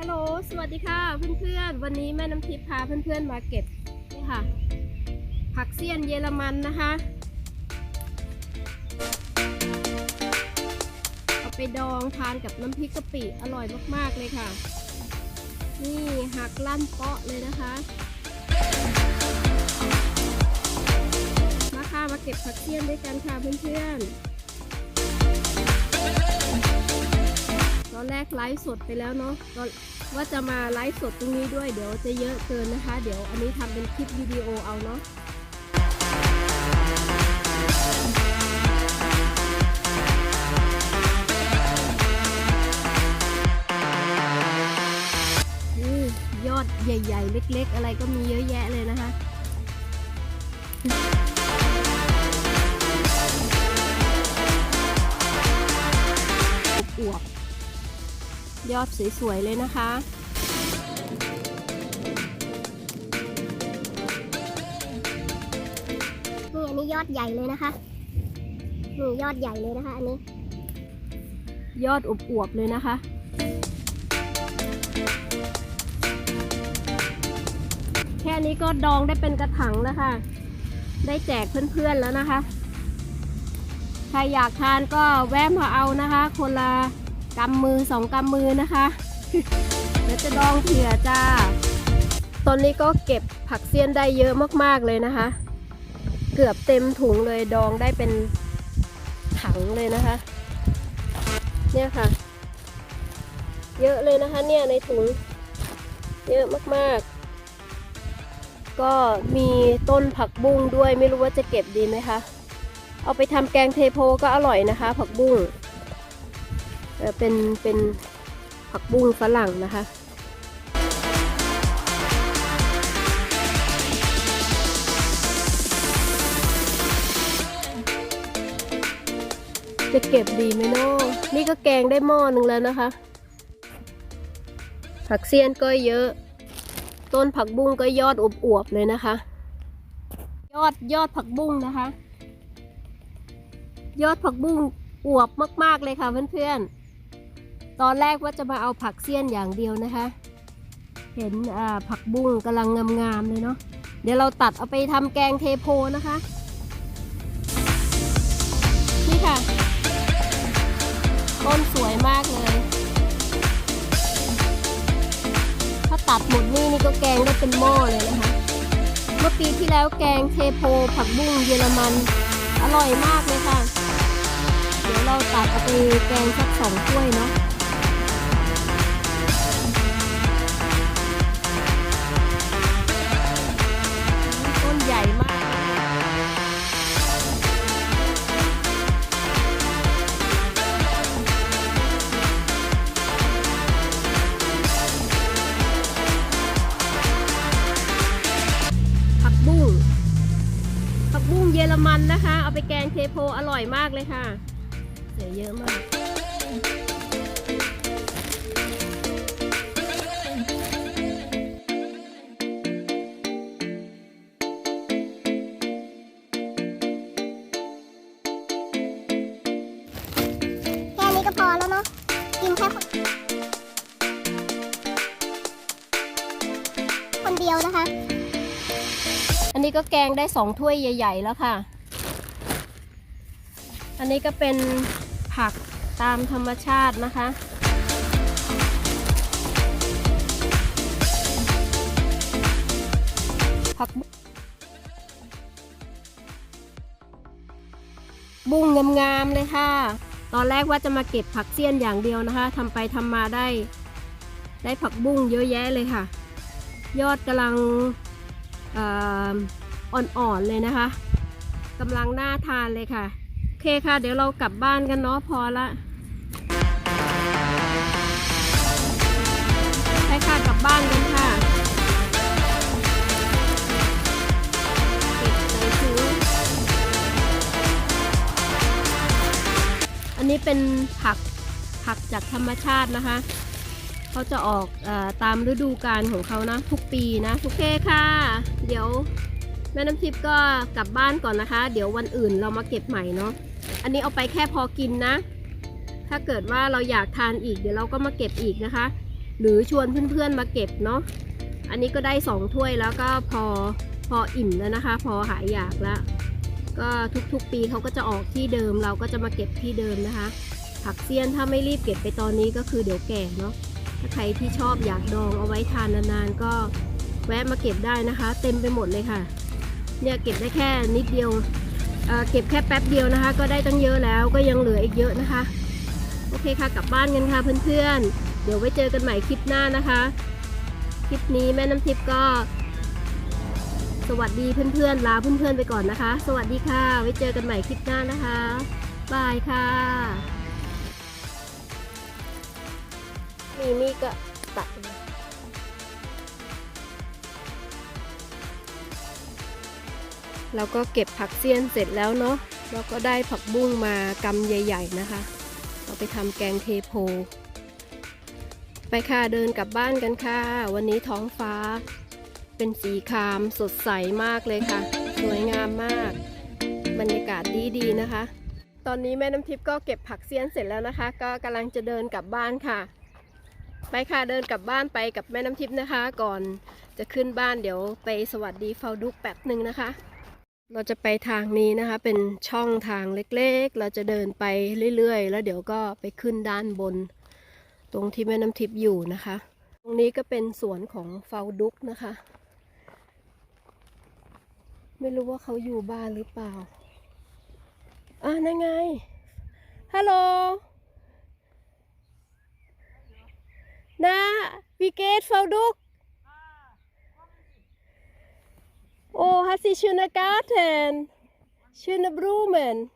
ฮัลโหล สวัสดีค่ะเพื่อนๆ วันนี้แม่น้ำทิพย์พาเพื่อนๆมาเก็บนี่ค่ะ ผักเสี้ยนเยอรมันนะคะเอาไปดองทานกับน้ำพริกกะปิอร่อยมากๆเลยค่ะ นี่หักลั่นเปาะเลยนะคะ มาค่ะมาเก็บผักเสี้ยนด้วยกันค่ะเพื่อนๆ กไลฟ์สดไปแล้วเนาะว่าจะมาไลฟ์สดตรงนี้ด้วยเดี๋ยวจะเยอะเกินนะคะ เดี๋ยวอันนี้ทำเป็นคลิปวิดีโอเอาเนาะยอดใหญ่ ๆ เล็ก ๆ อะไรก็มีเยอะแยะเลยนะคะ ยอดสวย ๆ เลยนะคะ นี่อันนี้ยอดใหญ่เลยนะคะนี่ยอดใหญ่เลยนะคะ อันนี้ ยอดอวบๆเลยนะคะแค่นี้ก็ดองได้เป็นกระถังแล้วค่ะ ได้แจกเพื่อนๆแล้วนะคะ ใครอยากทานก็แวะมาเอานะคะ คนละ กำมือสองกำมือนะคะเดี๋ยวจะดองเผื่อจ้า ตอนนี้ก็เก็บผักเสี้ยนได้เยอะมากๆเลยนะคะ เกือบเต็มถุงเลยดองได้เป็นถังเลยนะคะ เนี่ยค่ะ เยอะเลยนะคะเนี่ยในถุง เยอะมากๆ ก็มีต้นผักบุ้งด้วยไม่รู้ว่าจะเก็บดีไหมคะ เอาไปทำแกงเทโพก็อร่อยนะคะ ผักบุ้ง เป็นเป็นผักบุ้งฝรั่งนะคะจะเก็บดีไหมเนาะนี่ก็แกงได้หม้อหนึ่งแล้วนะคะ ผักเสี้ยนก็เยอะ ต้นผักบุ้งก็ยอดอวบๆเลยนะคะ ยอดยอดผักบุ้งนะคะ ยอดผักบุ้งอวบมาก ๆ เลยค่ะเพื่อนๆ ตอนแรกว่าจะมาเอาผักเสี้ยนอย่างเดียวนะคะ เห็นผักบุ้งกำลังงามๆเลยเนาะเดี๋ยวเราตัดเอาไปทำแกงเทโพนะคะ นี่ค่ะ ต้นสวยมากเลย ถ้าตัดหมดนี่นี่ก็แกงได้เป็นหม้อเลยนะคะ เมื่อปีที่แล้วแกงเทโพ ผักบุ้งเยอรมันอร่อยมากเลยค่ะ เดี๋ยวเราตัดเอาไปแกงสักสองถ้วยเนาะ ยอรมันนะคะ เอาไปแกงเทโพอร่อยมากเลยค่ะ เสียเยอะมาก นี้ก็แกงได้สองถ้วยใหญ่ ๆ แล้วค่ะ อันนี้ก็เป็นผักตามธรรมชาตินะคะผักบุ้งงามๆเลยค่ะ ตอนแรกว่าจะมาเก็บผักเสี้ยนอย่างเดียวนะคะทำไปทำมาได้ ได้ผักบุ้งเยอะแยะเลยค่ะ ยอดกำลัง อ่อนๆเลยนะคะกำลังน่าทานเลยค่ะ โอเคค่ะ เดี๋ยวเรากลับบ้านกันเนาะพอละไปค่ะกลับบ้านกันค่ะอันนี้เป็นผักผักจากธรรมชาตินะคะ เขาจะออกอตามฤดูกาลของเขานะทุกปีนะโอเคค่ะ เดี๋ยวแม่น้ำทิพย์ก็กลับบ้านก่อนนะคะ เดี๋ยววันอื่นเรามาเก็บใหม่เนาะอันนี้เอาไปแค่พอกินนะ ถ้าเกิดว่าเราอยากทานอีกเดี๋ยวเราก็มาเก็บอีกนะคะ หรือชวนเพื่อนๆมาเก็บเนาะอันนี้ก็ได้สองถ้วยแล้วก็พอพออิ่มแล้วนะคะ พอหายอยากแล้วก็ทุกๆปีเขาก็จะออกที่เดิมเราก็จะมาเก็บที่เดิมนะคะ ผักเสี้ยนถ้าไม่รีบเก็บไปตอนนี้ก็คือเดี๋ยวแก่เนาะ ถ้าใครที่ชอบอยากดองเอาไว้ทานนานๆก็แวะมาเก็บได้นะคะ เต็มไปหมดเลยค่ะ เนี่ยเก็บได้แค่นิดเดียวเเก็บแค่แป๊บเดียวนะคะ ก็ได้ตั้งเยอะแล้วก็ยังเหลืออีกเยอะนะคะ โอเคค่ะกลับบ้านกันค่ะเพื่อนๆ เดี๋ยวไว้เจอกันใหม่คลิปหน้านะคะ คลิปนี้แม่น้ำทิพย์ก็ สวัสดีเพื่อนๆลาเพื่อนๆไปก่อนนะคะ สวัสดีค่ะ ไว้เจอกันใหม่คลิปหน้านะคะบายค่ะ มีมีก็ตัดเราก็เก็บผักเสี้ยนเสร็จแล้วเนาะเราก็ได้ผักบุ้งมากำใหญ่ ๆนะคะเอาไปทำแกงเทโพ ไปค่ะเดินกลับบ้านกันค่ะ วันนี้ท้องฟ้า เป็นสีครามสดใสมากเลยค่ะ สวยงามมาก บรรยากาศดีดีๆนะคะ ตอนนี้แม่น้ำทิพย์ก็เก็บผักเสี้ยนเสร็จแล้วนะคะ ก็กำลังจะเดินกลับบ้านค่ะ ไปค่ะเดินกลับบ้านไปกับแม่น้ำทิพย์นะคะ ก่อนจะขึ้นบ้านเดี๋ยวไปสวัสดีเฟาดุกแป๊บหนึ่งนะคะ เราจะไปทางนี้นะคะ เป็นช่องทางเล็กๆ เราจะเดินไปเรื่อยๆ แล้วเดี๋ยวก็ไปขึ้นด้านบน ตรงที่แม่น้ำทิพย์อยู่นะคะ ตรงนี้ก็เป็นสวนของเฟาดุกนะคะ ไม่รู้ว่าเขาอยู่บ้านหรือเปล่าอะนั่นไงฮัลโหลนะ วิเกตเฟาดุก Åh, här ser schöna Garten. Schöna Blumen.